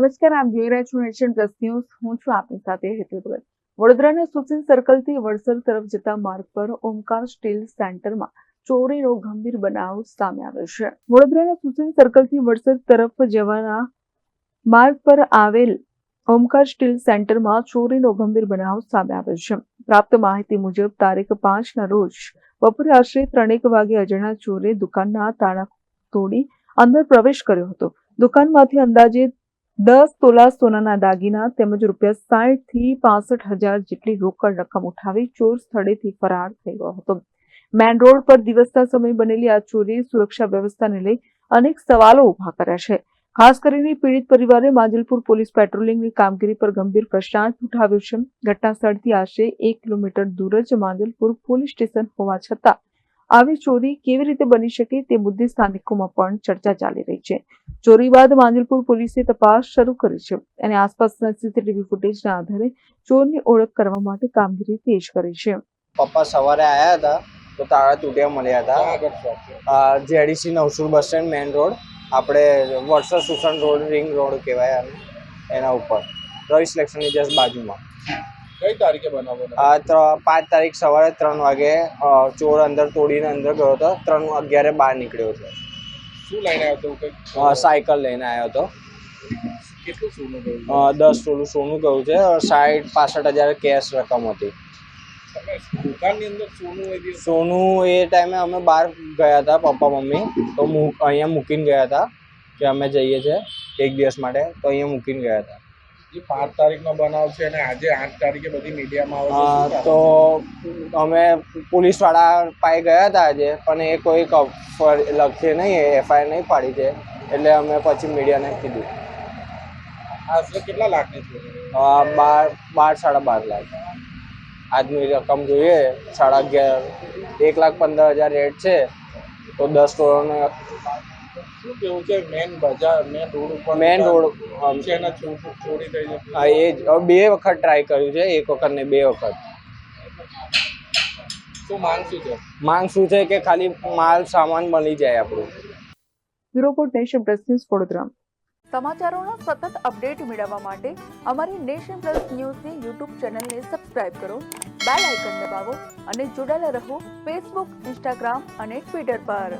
નમસ્કાર, આપ જોઈ રહ્યા છો નેશન પ્લસ ન્યૂઝ. હું છું આપની સાથે હેતલ ભગત. વડોદરાના સુચિન સર્કલથી વડસર તરફ જતા માર્ગ પર ઓમકાર સ્ટીલ સેન્ટરમાં ચોરીનો ગંભીર બનાવ સામે આવ્યો છે. વડોદરાના સુચિન સર્કલથી વડસર તરફ જવાના માર્ગ પર આવેલ ઓમકાર સ્ટીલ સેન્ટરમાં ચોરીનો ગંભીર બનાવ સામે આવ્યો છે. પ્રાપ્ત માહિતી મુજબ, તારીખ પાંચના રોજ બપોરે આશરે ત્રણેક વાગે અજાણ્યા ચોરે દુકાનના તાળા તોડી અંદર પ્રવેશ કર્યો હતો. દુકાનમાંથી અંદાજે દસ તોલા સોનાના દાગીના તેમજ રૂપિયા સાઠથી પાસઠ હજાર જેટલી રોકડ રકમ ઉઠાવી ચોર સ્થળેથી ફરાર થઈ ગયો હતો. મેન રોડ પર દિવસના સમય બનેલી આ ચોરીએ સુરક્ષા વ્યવસ્થાને લઈ અનેક સવાલો ઊભા કર્યા છે. ખાસ કરીને પીડિત પરિવારે માંજલપુર પોલીસ પેટ્રોલિંગની કામગીરી પર ગંભીર પ્રશ્નાર્થ ઉઠાવ્યો છે. ઘટના સ્થળથી આશરે એક કિલોમીટર દૂર જ માંજલપુર પોલીસ સ્ટેશન હોવા છતાં આવી ચોરી કેવી રીતે બની શકે તે મુદ્દે સ્થાનિકોમાં પણ ચર્ચા ચાલી રહી છે. ચોરી બાદ માંજલપુર પોલીસે તપાસ શરૂ કરી છે. અને આસપાસના સીસીટીવી ફૂટેજના આધારે ચોરની ઓળખ કરવા માટે કામગીરી તેજ કરી છે. પપ્પા સવારે આવ્યા હતા તો તાળા તૂટ્યા મળ્યા હતા. JDC નવસુર bus stand main road. આપણે વડસર સુસન રોડ રિંગ રોડ કહેવાય એના ઉપર. રવિ સિલેક્શનની જસ્ટ બાજુમાં. કઈ તારીખે બનાવો આ ત્રણ પાંચ તારીખ સવારે ત્રણ વાગે ચોર અંદર તોડીને અંદર ગયો હતો. ત્રણ અગિયારે બહાર નીકળ્યો છે શું લઈને આવ્યો હતો? સાયકલ લઈને આવ્યો હતો. કેટલું સોનું ગયું? દસ તોલું સોનું ગયું છે. સાઠ પાસઠ હજાર કેશ રકમ હતી. સોનું એ સોનું ટાઈમે અમે બહાર ગયા હતા પપ્પા મમ્મી. તો અહીંયા મૂકીને ગયા હતા કે અમે જઈએ છીએ એક દિવસ માટે. તો અહીંયા મૂકીને ગયા હતા. પાંચ તારીખનો બનાવ છે અને આજે આઠ તારીખે બધી મીડિયામાં આવે તો અમે પોલીસવાળા પાસે ગયા હતા આજે પણ એ કોઈ લખે નહીં એફઆઈઆર નહીં પાડી છે એટલે અમે પછી મીડિયાને કીધું. આશરે કેટલા લાખની છે? બાર બાર સાડા બાર લાખ. આજની રકમ જોઈએ સાડા અગિયાર એક લાખ પંદર હજાર રેટ છે તો દસ તોલાનો શું કેવું છે? મેન બજાર મેન રોડ ઉપર મેન રોડ છે એના ચોરી થઈ જતી હા એ જ. બે વખત ટ્રાય કર્યું છે. એક વખત ને બે વખત. શું માંગ શું છે? માંગ શું છે કે ખાલી માલ સામાન મળી જાય આપણું. Bureau report nation plus news Vadodara. સમાચારોનો સતત અપડેટ મેળવવા માટે અમારી નેશન પ્લસ ન્યૂઝની યુટ્યુબ ચેનલને સબસ્ક્રાઇબ કરો બેલ આઇકન દબાવો અને જોડાયેલા રહો ફેસબુક ઇન્સ્ટાગ્રામ અને ટ્વિટર પર.